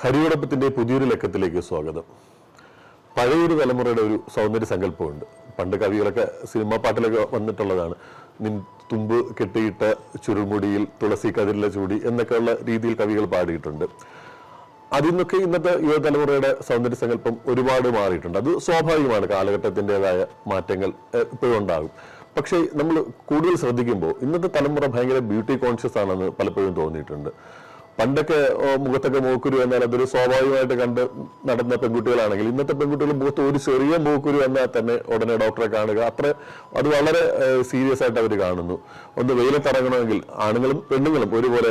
ഹരിയോടൊപ്പത്തിന്റെ പുതിയൊരു ലക്കത്തിലേക്ക് സ്വാഗതം. പഴയൊരു തലമുറയുടെ ഒരു സൗന്ദര്യ സങ്കല്പമുണ്ട്. പണ്ട് കവികളൊക്കെ സിനിമാ പാട്ടിലൊക്കെ വന്നിട്ടുള്ളതാണ്. നിൻ തുമ്പ് കെട്ടിയിട്ട ചുരുൾമുടിയിൽ തുളസി കതിരില ചൂടി എന്നൊക്കെയുള്ള രീതിയിൽ കവികൾ പാടിയിട്ടുണ്ട്. അതിൽ നിന്നൊക്കെ ഇന്നത്തെ യുവതലമുറയുടെ സൗന്ദര്യ സങ്കല്പം ഒരുപാട് മാറിയിട്ടുണ്ട്. അത് സ്വാഭാവികമാണ്. കാലഘട്ടത്തിന്റെതായ മാറ്റങ്ങൾ എപ്പോഴും ഉണ്ടാകും പക്ഷേ നമ്മൾ കൂടുതൽ ശ്രദ്ധിക്കുമ്പോൾ ഇന്നത്തെ തലമുറ ഭയങ്കര ബ്യൂട്ടി കോൺഷ്യസ് ആണെന്ന് പലപ്പോഴും തോന്നിയിട്ടുണ്ട്. പണ്ടൊക്കെ മുഖത്തൊക്കെ മൂക്കുരു എന്നാൽ അതൊരു സ്വാഭാവികമായിട്ട് കണ്ട് നടന്ന പെൺകുട്ടികളാണെങ്കിൽ ഇന്നത്തെ പെൺകുട്ടികൾ മുഖത്ത് ഒരു ചെറിയ മൂക്കുരു വന്നാൽ തന്നെ ഉടനെ ഡോക്ടറെ കാണുക. അത്ര അത് വളരെ സീരിയസ് ആയിട്ട് അവർ കാണുന്നു. ഒന്ന് വെയിലത്തിറങ്ങണമെങ്കിൽ ആണുങ്ങളും പെണ്ണുങ്ങളും ഒരുപോലെ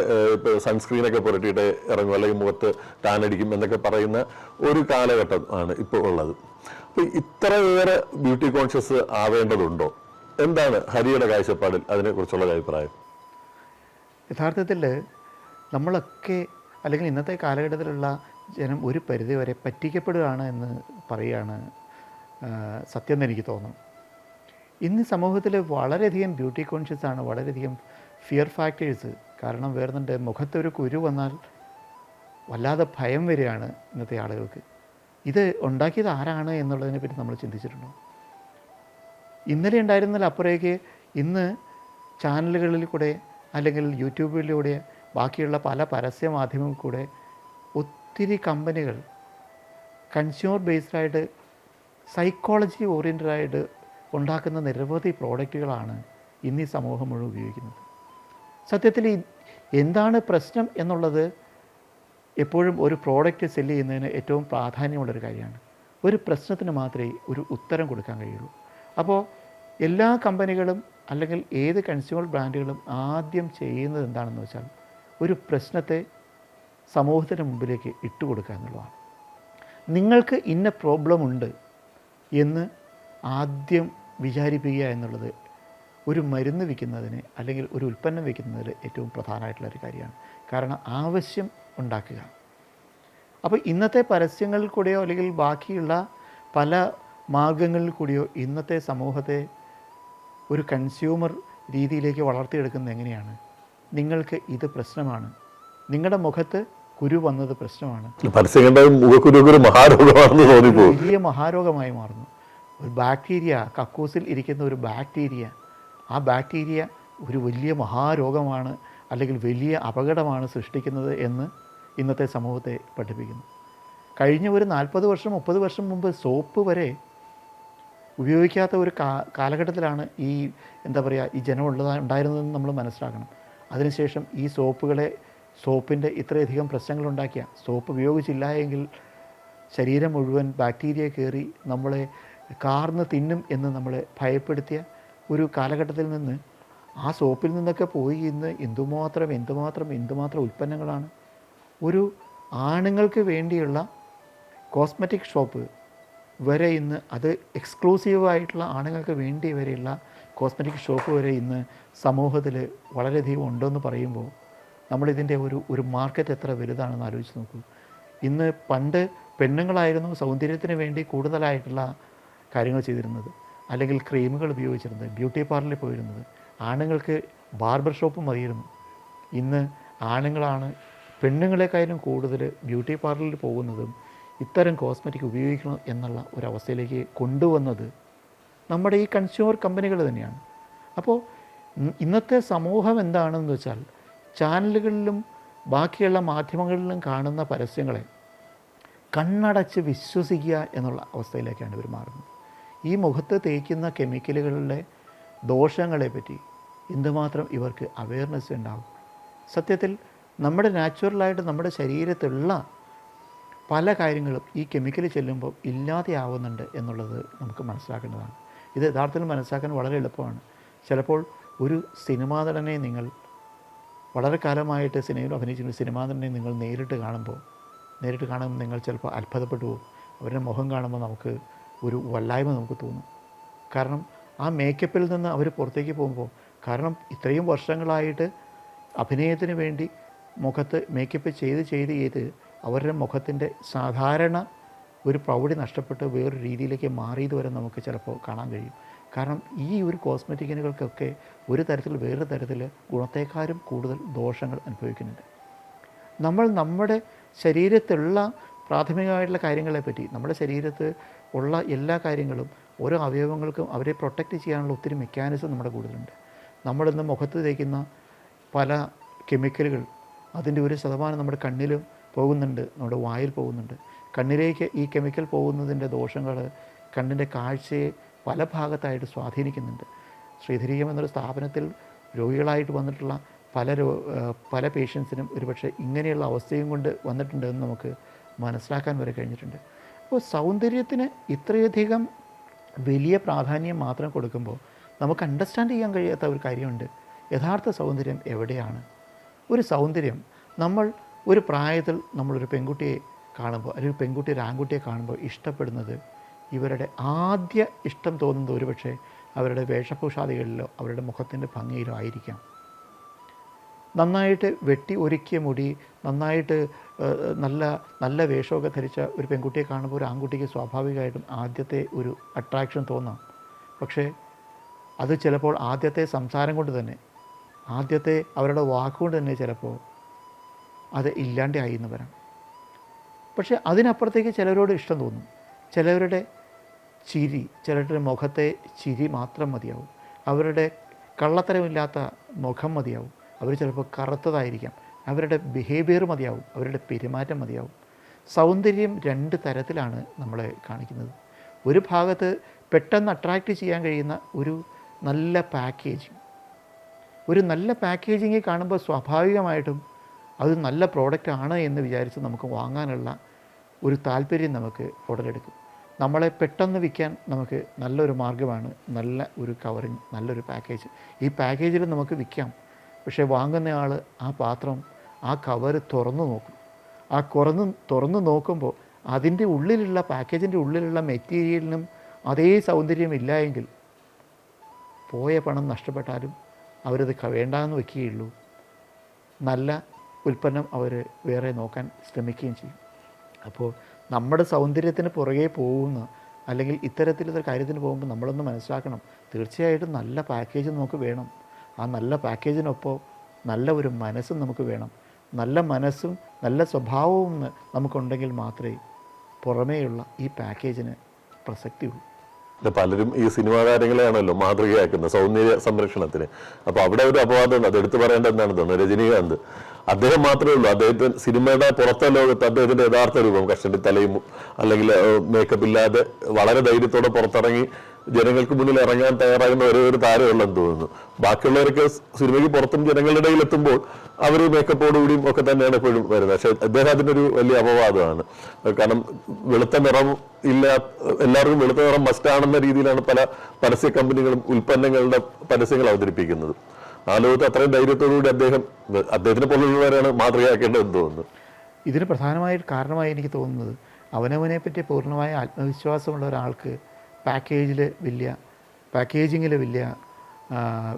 സൺസ്ക്രീനൊക്കെ പുരട്ടിയിട്ട് ഇറങ്ങും. അല്ലെങ്കിൽ മുഖത്ത് ടാനടിക്കും എന്നൊക്കെ പറയുന്ന ഒരു കാലഘട്ടം ആണ് ഇപ്പോൾ ഉള്ളത്. അപ്പൊ ഇത്രയേറെ ബ്യൂട്ടി കോൺഷ്യസ് ആവേണ്ടതുണ്ടോ? എന്താണ് ഹരിയുടെ കാഴ്ചപ്പാടിൽ അതിനെക്കുറിച്ചുള്ള അഭിപ്രായം? യഥാർത്ഥത്തിൽ നമ്മളൊക്കെ അല്ലെങ്കിൽ ഇന്നത്തെ കാലഘട്ടത്തിലുള്ള ജനം ഒരു പരിധി വരെ പറ്റിക്കപ്പെടുകയാണ് എന്ന് പറയുകയാണ് സത്യം എന്ന് എനിക്ക് തോന്നുന്നു. ഇന്ന് സമൂഹത്തിൽ വളരെയധികം ബ്യൂട്ടി കോൺഷ്യസ് ആണ് വളരെയധികം ഫിയർ ഫാക്ടേഴ്സ് കാരണം വേറുന്നുണ്ട് മുഖത്തൊരു കുരു വന്നാൽ വല്ലാതെ ഭയം വരികയാണ് ഇന്നത്തെ ആളുകൾക്ക്. ഇത് ഉണ്ടാക്കിയത് ആരാണ് എന്നുള്ളതിനെ പറ്റി നമ്മൾ ചിന്തിച്ചിട്ടുണ്ടോ? ഇന്നലെ ഉണ്ടായിരുന്നതിൽ അപ്പുറേക്ക് ഇന്ന് ചാനലുകളിൽ കൂടെ അല്ലെങ്കിൽ യൂട്യൂബിലൂടെ ബാക്കിയുള്ള പല പരസ്യ മാധ്യമങ്ങളിൽ കൂടെ ഒത്തിരി കമ്പനികൾ കൺസ്യൂമർ ബേസ്ഡായിട്ട് സൈക്കോളജി ഓറിയന്റഡായിട്ട് ഉണ്ടാക്കുന്ന നിരവധി പ്രോഡക്റ്റുകളാണ് ഇന്ന് ഈ സമൂഹം മുഴുവൻ ഉപയോഗിക്കുന്നത്. സത്യത്തിൽ എന്താണ് പ്രശ്നം എന്നുള്ളത് എപ്പോഴും ഒരു പ്രോഡക്റ്റ് സെല്ല് ചെയ്യുന്നതിന് ഏറ്റവും പ്രാധാന്യമുള്ളൊരു കാര്യമാണ്. ഒരു പ്രശ്നത്തിന് മാത്രമേ ഒരു ഉത്തരം കൊടുക്കാൻ കഴിയുള്ളൂ. അപ്പോൾ എല്ലാ കമ്പനികളും അല്ലെങ്കിൽ ഏത് കൺസ്യൂമർ ബ്രാൻഡുകളും ആദ്യം ചെയ്യുന്നത് എന്താണെന്ന് വെച്ചാൽ ഒരു പ്രശ്നത്തെ സമൂഹത്തിന് മുമ്പിലേക്ക് ഇട്ടുകൊടുക്കുക എന്നുള്ളതാണ്. നിങ്ങൾക്ക് ഇന്ന പ്രോബ്ലം ഉണ്ട് എന്ന് ആദ്യം വിചാരിപ്പിക്കുക എന്നുള്ളത് ഒരു മരുന്ന് വിൽക്കുന്നതിന് അല്ലെങ്കിൽ ഒരു ഉൽപ്പന്നം വിൽക്കുന്നതിൽ ഏറ്റവും പ്രധാനമായിട്ടുള്ള ഒരു കാര്യമാണ്. കാരണം ആവശ്യം ഉണ്ടാക്കുക. അപ്പോൾ ഇന്നത്തെ പരസ്യങ്ങളിൽ കൂടെയോ അല്ലെങ്കിൽ ബാക്കിയുള്ള പല മാർഗങ്ങളിൽ കൂടിയോ ഇന്നത്തെ സമൂഹത്തെ ഒരു കൺസ്യൂമർ രീതിയിലേക്ക് വളർത്തിയെടുക്കുന്നത് എങ്ങനെയാണ്? നിങ്ങൾക്ക് ഇത് പ്രശ്നമാണ്. നിങ്ങളുടെ മുഖത്ത് കുരു വന്നത് പ്രശ്നമാണ്. വലിയ മഹാരോഗമായി മാറുന്നു. ഒരു ബാക്ടീരിയ കക്കൂസിൽ ഇരിക്കുന്ന ഒരു ബാക്ടീരിയ ആ ബാക്ടീരിയ ഒരു വലിയ മഹാരോഗമാണ് അല്ലെങ്കിൽ വലിയ അപകടമാണ് സൃഷ്ടിക്കുന്നത് എന്ന് ഇന്നത്തെ സമൂഹത്തെ പഠിപ്പിക്കുന്നു. കഴിഞ്ഞ ഒരു നാൽപ്പത് വർഷം മുപ്പത് വർഷം മുമ്പ് സോപ്പ് വരെ ഉപയോഗിക്കാത്ത ഒരു കാലഘട്ടത്തിലാണ് ഈ എന്താ പറയുക ഈ ജനം ഉള്ളത് ഉണ്ടായിരുന്നതെന്ന് നമ്മൾ മനസ്സിലാക്കണം. അതിനുശേഷം ഈ സോപ്പുകളെ സോപ്പിന്റെ ഇത്രയധികം പ്രശ്നങ്ങളുണ്ടാക്കിയ സോപ്പ് ഉപയോഗിച്ചില്ല എങ്കിൽ ശരീരം മുഴുവൻ ബാക്ടീരിയ കയറി നമ്മളെ കാർന്ന് തിന്നും എന്ന് നമ്മളെ ഭയപ്പെടുത്തിയ ഒരു കാലഘട്ടത്തിൽ നിന്ന് ആ സോപ്പിൽ നിന്നൊക്കെ പോയി ഇന്ന് എന്തുമാത്രം എന്തുമാത്രം എന്തുമാത്രം ഉൽപ്പന്നങ്ങളാണ്. ഒരു ആണുങ്ങൾക്ക് വേണ്ടിയുള്ള കോസ്മെറ്റിക് ഷോപ്പ് വരെ ഇന്ന് അത് എക്സ്ക്ലൂസീവായിട്ടുള്ള ആണുങ്ങൾക്ക് വേണ്ടി വരെയുള്ള കോസ്മെറ്റിക് ഷോപ്പ് വരെ ഇന്ന് സമൂഹത്തിൽ വളരെയധികം ഉണ്ടെന്ന് പറയുമ്പോൾ നമ്മളിതിന്റെ ഒരു ഒരു മാർക്കറ്റ് എത്ര വലുതാണെന്ന് ആലോചിച്ച് നോക്കൂ. ഇന്ന് പണ്ട് പെണ്ണുങ്ങളായിരുന്നു സൗന്ദര്യത്തിന് വേണ്ടി കൂടുതലായിട്ടുള്ള കാര്യങ്ങൾ ചെയ്തിരുന്നത്. അല്ലെങ്കിൽ ക്രീമുകൾ ഉപയോഗിച്ചിരുന്നത് ബ്യൂട്ടി പാർലറിൽ പോയിരുന്നത്. ആണുങ്ങൾക്ക് ബാർബർ ഷോപ്പ് മതിയിരുന്നു ഇന്ന് ആണുങ്ങളാണ് പെണ്ണുങ്ങളെക്കാളും കൂടുതൽ ബ്യൂട്ടി പാർലറിൽ പോകുന്നതും ഇത്തരം കോസ്മെറ്റിക് ഉപയോഗിക്കണം എന്നുള്ള ഒരവസ്ഥയിലേക്ക് കൊണ്ടുവന്നത് നമ്മുടെ ഈ കൺസ്യൂമർ കമ്പനികൾ തന്നെയാണ്. അപ്പോൾ ഇന്നത്തെ സമൂഹം എന്താണെന്ന് വെച്ചാൽ ചാനലുകളിലും ബാക്കിയുള്ള മാധ്യമങ്ങളിലും കാണുന്ന പരസ്യങ്ങളെ കണ്ണടച്ച് വിശ്വസിക്കുക എന്നുള്ള അവസ്ഥയിലേക്കാണ് ഇവർ മാറുന്നത്. ഈ മുഖത്ത് തേക്കുന്ന കെമിക്കലുകളുടെ ദോഷങ്ങളെ പറ്റി എന്തുമാത്രം ഇവർക്ക് അവയർനെസ് ഉണ്ടാകും സത്യത്തിൽ നമ്മുടെ നാച്ചുറലായിട്ട് നമ്മുടെ ശരീരത്തിലുള്ള പല കാര്യങ്ങളും ഈ കെമിക്കൽ ചെല്ലുമ്പോൾ ഇല്ലാതെയാവുന്നുണ്ട് എന്നുള്ളത് നമുക്ക് മനസ്സിലാക്കേണ്ടതാണ്. ഇത് യഥാർത്ഥത്തിൽ മനസ്സിലാക്കാൻ വളരെ എളുപ്പമാണ്. ചിലപ്പോൾ ഒരു സിനിമാ നടനെ നിങ്ങൾ വളരെ കാലമായിട്ട് സിനിമയിൽ അഭിനയിച്ചിരുന്ന സിനിമാ നടനെ നിങ്ങൾ നേരിട്ട് കാണുമ്പോൾ നേരിട്ട് കാണുമ്പോൾ നിങ്ങൾ ചിലപ്പോൾ അത്ഭുതപ്പെട്ടു പോകും. അവരുടെ മുഖം കാണുമ്പോൾ നമുക്ക് ഒരു വല്ലായ്മ നമുക്ക് തോന്നും. കാരണം ആ മേക്കപ്പിൽ നിന്ന് അവർ പുറത്തേക്ക് പോകുമ്പോൾ കാരണം ഇത്രയും വർഷങ്ങളായിട്ട് അഭിനയത്തിന് വേണ്ടി മുഖത്ത് മേക്കപ്പ് ചെയ്ത് ചെയ്ത് ചെയ്ത് അവരുടെ മുഖത്തിന്റെ സാധാരണ ഒരു പ്രൗഢി നഷ്ടപ്പെട്ട് വേറൊരു രീതിയിലേക്ക് മാറിയത് വരെ നമുക്ക് ചിലപ്പോൾ കാണാൻ കഴിയും. കാരണം ഈ ഒരു കോസ്മെറ്റിക്കിനുകൾക്കൊക്കെ ഒരു തരത്തിൽ വേറൊരു തരത്തിൽ ഗുണത്തേക്കാളും കൂടുതൽ ദോഷങ്ങൾ അനുഭവിക്കുന്നുണ്ട്. നമ്മൾ നമ്മുടെ ശരീരത്തിലുള്ള പ്രാഥമികമായിട്ടുള്ള കാര്യങ്ങളെ പറ്റി നമ്മുടെ ശരീരത്ത് ഉള്ള എല്ലാ കാര്യങ്ങളും ഓരോ അവയവങ്ങൾക്കും അവരെ പ്രൊട്ടക്റ്റ് ചെയ്യാനുള്ള ഒത്തിരി മെക്കാനിസം നമ്മുടെ കൂടുതലുണ്ട്. നമ്മളിന്ന് മുഖത്ത് തേക്കുന്ന പല കെമിക്കലുകൾ അതിന്റെ ഒരു ശതമാനം നമ്മുടെ കണ്ണിലും പോകുന്നുണ്ട് നമ്മുടെ വായിൽ പോകുന്നുണ്ട്. കണ്ണിലേക്ക് ഈ കെമിക്കൽ പോകുന്നതിന്റെ ദോഷങ്ങൾ കണ്ണിന്റെ കാഴ്ചയെ പല ഭാഗത്തായിട്ട് സ്വാധീനിക്കുന്നുണ്ട്. ശ്രീധരീയം എന്നൊരു സ്ഥാപനത്തിൽ രോഗികളായിട്ട് വന്നിട്ടുള്ള പല രോ പല പേഷ്യൻസിനും ഒരുപക്ഷെ ഇങ്ങനെയുള്ള അവസ്ഥയും കൊണ്ട് വന്നിട്ടുണ്ട് എന്ന് നമുക്ക് മനസ്സിലാക്കാൻ വരെ കഴിഞ്ഞിട്ടുണ്ട്. അപ്പോൾ സൗന്ദര്യത്തിന് ഇത്രയധികം വലിയ പ്രാധാന്യം മാത്രം കൊടുക്കുമ്പോൾ നമുക്ക് അണ്ടർസ്റ്റാൻഡ് ചെയ്യാൻ കഴിയാത്ത ഒരു കാര്യമുണ്ട്. യഥാർത്ഥ സൗന്ദര്യം എവിടെയാണ്? ഒരു സൗന്ദര്യം നമ്മൾ ഒരു പ്രായത്തിൽ നമ്മളൊരു പെൺകുട്ടിയെ കാണുമ്പോൾ അല്ലെങ്കിൽ പെൺകുട്ടി ആൺകുട്ടിയെ കാണുമ്പോൾ ഇഷ്ടപ്പെടുന്നത് ഇവരുടെ ആദ്യ ഇഷ്ടം തോന്നുന്നത് ഒരുപക്ഷെ അവരുടെ വേഷഭൂഷാദികളിലോ അവരുടെ മുഖത്തിന്റെ ഭംഗിയിലോ ആയിരിക്കാം. നന്നായിട്ട് വെട്ടി ഒരുക്കിയ മുടി നന്നായിട്ട് നല്ല നല്ല വേഷമൊക്കെ ധരിച്ച ഒരു പെൺകുട്ടിയെ കാണുമ്പോൾ ഒരു ആൺകുട്ടിക്ക് സ്വാഭാവികമായിട്ടും ആദ്യത്തെ ഒരു അട്രാക്ഷൻ തോന്നാം. പക്ഷേ അത് ചിലപ്പോൾ ആദ്യത്തെ സംസാരം കൊണ്ട് തന്നെ ആദ്യത്തെ അവരുടെ വാക്കുകൊണ്ട് തന്നെ ചിലപ്പോൾ അത് ഇല്ലാണ്ടായി എന്ന് വരാം. പക്ഷേ അതിനപ്പുറത്തേക്ക് ചിലരോട് ഇഷ്ടം തോന്നും. ചിലവരുടെ ചിരി ചിലരുടെ മുഖത്തെ ചിരി മാത്രം മതിയാവും. അവരുടെ കള്ളത്തരമില്ലാത്ത മുഖം മതിയാവും. അവർ ചിലപ്പോൾ കറുത്തതായിരിക്കാം. അവരുടെ ബിഹേവിയർ മതിയാവും. അവരുടെ പെരുമാറ്റം മതിയാവും. സൗന്ദര്യം രണ്ട് തരത്തിലാണ് നമ്മളെ കാണിക്കുന്നത്. ഒരു ഭാഗത്ത് പെട്ടെന്ന് അട്രാക്റ്റ് ചെയ്യാൻ കഴിയുന്ന ഒരു നല്ല പാക്കേജിങ് ഒരു നല്ല പാക്കേജിങ് കാണുമ്പോൾ സ്വാഭാവികമായിട്ടും അത് നല്ല പ്രോഡക്റ്റ് ആണ് എന്ന് വിചാരിച്ച് നമുക്ക് വാങ്ങാനുള്ള ഒരു താല്പര്യം നമുക്ക് ഉടലെടുക്കും. നമ്മളെ പെട്ടെന്ന് വിൽക്കാൻ നമുക്ക് നല്ലൊരു മാർഗമാണ് നല്ല ഒരു കവറിങ് നല്ലൊരു പാക്കേജ് ഈ പാക്കേജിൽ നമുക്ക് വിൽക്കാം. പക്ഷേ വാങ്ങുന്നയാൾ ആ പാത്രം ആ കവർ തുറന്നു നോക്കും. ആ കുറന്ന് തുറന്നു നോക്കുമ്പോൾ അതിന്റെ ഉള്ളിലുള്ള പാക്കേജിന്റെ ഉള്ളിലുള്ള മെറ്റീരിയലിനും അതേ സൗന്ദര്യം ഇല്ലായെങ്കിൽ പോയ പണം നഷ്ടപ്പെട്ടാലും അവരത് വേണ്ടാന്ന് വെക്കുകയുള്ളൂ. നല്ല ഉൽപ്പന്നം അവർ വേറെ നോക്കാൻ ശ്രമിക്കുകയും ചെയ്യും. അപ്പോൾ നമ്മുടെ സൗന്ദര്യത്തിന് പുറകെ പോകുന്ന അല്ലെങ്കിൽ ഇത്തരത്തിലൊരു കാര്യത്തിന് പോകുമ്പോൾ നമ്മളൊന്ന് മനസ്സിലാക്കണം തീർച്ചയായിട്ടും നല്ല പാക്കേജ് നമുക്ക് വേണം. ആ നല്ല പാക്കേജിനൊപ്പം നല്ല ഒരു മനസ്സും നമുക്ക് വേണം. നല്ല മനസ്സും നല്ല സ്വഭാവവും നമുക്കുണ്ടെങ്കിൽ മാത്രമേ പുറമേയുള്ള ഈ പാക്കേജിന് പ്രസക്തിയുള്ളൂ. ഇത് പലരും ഈ സിനിമാ താരങ്ങളെയാണല്ലോ മാതൃകയാക്കുന്നത് സൗന്ദര്യ സംരക്ഷണത്തിന്. അപ്പൊ അവിടെ ഒരു അപവാദം അത് എടുത്തു പറയേണ്ടതെന്നാണ് തോന്നുന്നത് തോന്നുന്നു? രജനീകാന്ത്. അദ്ദേഹം മാത്രമേ ഉള്ളൂ. അദ്ദേഹത്തിന് സിനിമയുടെ പുറത്തെ ലോകത്ത് അദ്ദേഹത്തിന്റെ യഥാർത്ഥ രൂപം കഷണ്ടി തലയും അല്ലെങ്കിൽ മേക്കപ്പ് ഇല്ലാതെ വളരെ ധൈര്യത്തോടെ പുറത്തിറങ്ങി ജനങ്ങൾക്ക് മുന്നിൽ ഇറങ്ങാൻ തയ്യാറാകുന്ന ഒരേ ഒരു താരമുള്ളെന്ന് തോന്നുന്നു. ബാക്കിയുള്ളവരൊക്കെ സിനിമയ്ക്ക് പുറത്തും ജനങ്ങളുടെ ഇടയിൽ എത്തുമ്പോൾ അവർ മേക്കപ്പോടുകൂടിയും ഒക്കെ തന്നെയാണ് എപ്പോഴും വരുന്നത്. പക്ഷെ അദ്ദേഹം അതിനൊരു വലിയ അപവാദമാണ്. കാരണം വെളുത്ത നിറം ഇല്ല എല്ലാവർക്കും വെളുത്ത നിറം മസ്റ്റാണെന്ന രീതിയിലാണ് പല പരസ്യ കമ്പനികളും ഉൽപ്പന്നങ്ങളുടെ പരസ്യങ്ങൾ അവതരിപ്പിക്കുന്നത്. ആ ലോകത്ത് അത്രയും ധൈര്യത്തോടുകൂടി അദ്ദേഹം അദ്ദേഹത്തിനെ പോലുള്ളവരാണ് മാതൃകയാക്കേണ്ടതെന്ന് തോന്നുന്നു. ഇതിന് പ്രധാനമായിട്ട് കാരണമായി എനിക്ക് തോന്നുന്നത് അവനവനെ പറ്റി പൂർണമായ ആത്മവിശ്വാസമുള്ള ഒരാൾക്ക് പാക്കേജിൽ വലിയ പാക്കേജിങ്ങിൽ വലിയ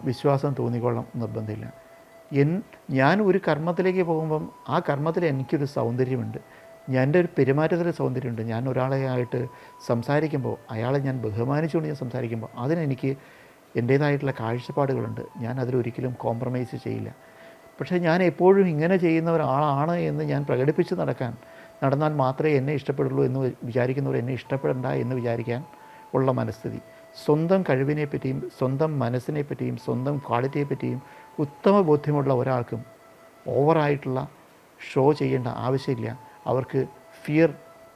വിശ്വാസം തോന്നിക്കൊള്ളാം നിർബന്ധമില്ല. എൻ ഞാൻ ഒരു കർമ്മത്തിലേക്ക് പോകുമ്പം ആ കർമ്മത്തിൽ എനിക്കൊരു സൗന്ദര്യമുണ്ട്. എന്റെ ഒരു പെരുമാറ്റത്തിൽ സൗന്ദര്യമുണ്ട്. ഞാൻ ഒരാളെ ആയിട്ട് സംസാരിക്കുമ്പോൾ അയാളെ ഞാൻ ബഹുമാനിച്ചുകൊണ്ട് ഞാൻ സംസാരിക്കുമ്പോൾ അതിനെനിക്ക് എന്റേതായിട്ടുള്ള കാഴ്ചപ്പാടുകളുണ്ട്. ഞാൻ അതിലൊരിക്കലും കോംപ്രമൈസ് ചെയ്യില്ല. പക്ഷേ ഞാൻ എപ്പോഴും ഇങ്ങനെ ചെയ്യുന്ന ഒരാളാണ് എന്ന് ഞാൻ പ്രകടിപ്പിച്ച് നടക്കാൻ നടന്നാൽ മാത്രമേ എന്നെ ഇഷ്ടപ്പെടുള്ളൂ എന്ന് വിചാരിക്കുന്നവർ എന്നെ ഇഷ്ടപ്പെടണ്ട എന്ന് വിചാരിക്കാൻ ഉള്ള മനസ്ഥിതി. സ്വന്തം കഴിവിനെ പറ്റിയും സ്വന്തം മനസ്സിനെ പറ്റിയും സ്വന്തം ക്വാളിറ്റിയെ പറ്റിയും ഉത്തമ ബോധ്യമുള്ള ഒരാൾക്കും ഓവറായിട്ടുള്ള ഷോ ചെയ്യേണ്ട ആവശ്യമില്ല. അവർക്ക് ഫിയർ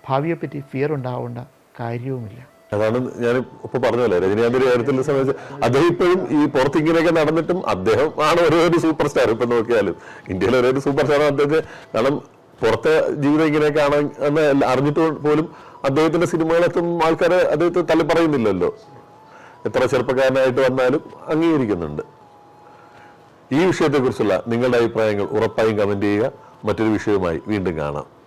ഭാവിയെപ്പറ്റി ഫിയർ ഉണ്ടാവേണ്ട കാര്യവുമില്ല. അതാണ് ഞാൻ ഇപ്പൊ പറഞ്ഞല്ലേ രജനീകാന്തിന്റെ കാര്യത്തിൽ സംബന്ധിച്ച് അദ്ദേഹം ഇപ്പോഴും ഈ പുറത്ത് ഇങ്ങനെയൊക്കെ നടന്നിട്ടും അദ്ദേഹം ആണ് ഒരേ ഒരു സൂപ്പർ സ്റ്റാർ ഇപ്പൊ നോക്കിയാലും. ഇന്ത്യയിലെ ഒരേ ഒരു സൂപ്പർ സ്റ്റാർ അദ്ദേഹത്തെ. കാരണം പുറത്തെ ജീവിതം ഇങ്ങനെയൊക്കെയാണ് എന്ന് അറിഞ്ഞിട്ട് പോലും അദ്ദേഹത്തിന്റെ സിനിമകളെത്തും ആൾക്കാരെ അദ്ദേഹത്തെ തള്ളി പറയുന്നില്ലല്ലോ. എത്ര ചെറുപ്പക്കാരനായിട്ട് വന്നാലും അംഗീകരിക്കുന്നുണ്ട്. ഈ വിഷയത്തെക്കുറിച്ചുള്ള നിങ്ങളുടെ അഭിപ്രായങ്ങൾ ഉറപ്പായും കമന്റ് ചെയ്യുക. മറ്റൊരു വിഷയവുമായി വീണ്ടും കാണാം.